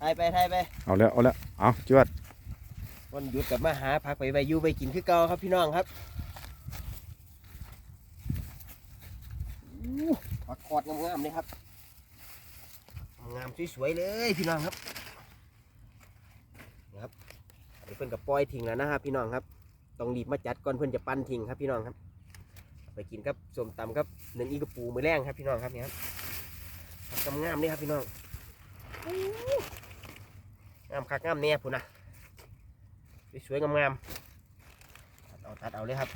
ทายไปทายไปเอาแล้วเอาแล้วเอาจวดวันหยุดกลับมาหาผักไปไปอยู่ไปกินคือเก่าครับพี่น้องครับอู้ผักคอดงามๆเลยครับงามสวยๆเลยพี่น้องครับนะครับเดี๋ยวเพิ่นกับปล่อยทิ้งแล้วนะครับพี่น้องครับต้องรีบมาจัดก่อนเพิ่นจะปั้นทิ้งครับพี่น้องครับเอาไปกินครับส้มตำครับหนึ่งอีกระปูมือแรงครับพี่น้องครับเนี่ยครับผักงามๆนี่ครับพี่น้องอู้ งามคักงามเนี่ยพุ่นนะสวยๆงามๆตัดเอาตัดเอาเลยครับ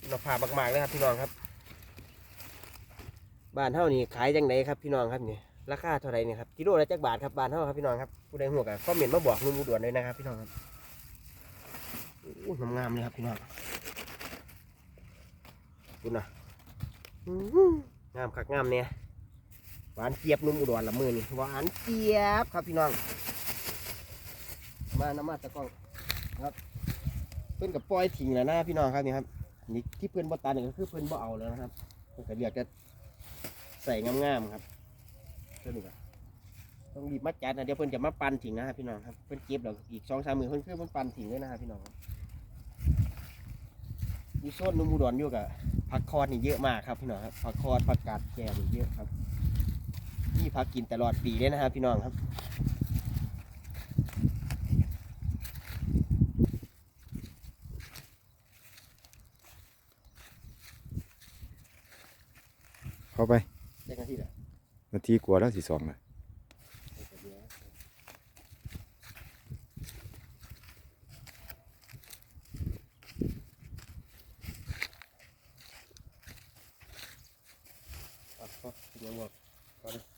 คุณภามากๆเลยครับพี่น้องครับ บ้านเท่านี้ขายจังไหนครับพี่น้องครับนี่ราคาเท่าไรเนี่ยครับกิโลละจักบาทครับบ้านเท่าครับพี่น้องครับผู้ใดหัวกับคอมเมนมาบอกนุ่มด่วนเลยนะครับ พี่น้องครับอู้งามๆเลยครับพี่น้องคุณนะ งามคักงามเนี่ยหวานเจี๊ยบนุ่มอุดรละมือนี่หวานเจี๊ยบครับพี่น้อง มาน้ำมาตะกล้องครับ เพื่อนกับปล่อยทิ้งแล้วนะพี่น้องครับนี่ครับนี่ที่เพื่อนบ่ตันนี่ก็คือเพื่อนบ่เอาแล้วนะครับเพื่อนก็เรียกจะใส่งามๆครับเพื่อนนี่ก็ต้องรีบมาจัดนะเดี๋ยวเพื่อนจะมาปั่นทิ้งนะครับพี่น้องครับเพื่อนเก็บแล้วอีกสองสามมือเพื่อนเพื่อนปั่นทิ้งเลยนะครับพี่น้องมีโซนนุ่มอุดรอยู่กับ ผักคอดนี่เยอะมากครับพี่น้องครับผักคอดผักกาดแก่นี่เยอะครับนี่พักกินตลอดปีเลยนะครับพี่น้องครับเข้าไปเด็กนาทีละนาทีกว่าแล้วสิสองเลย อะ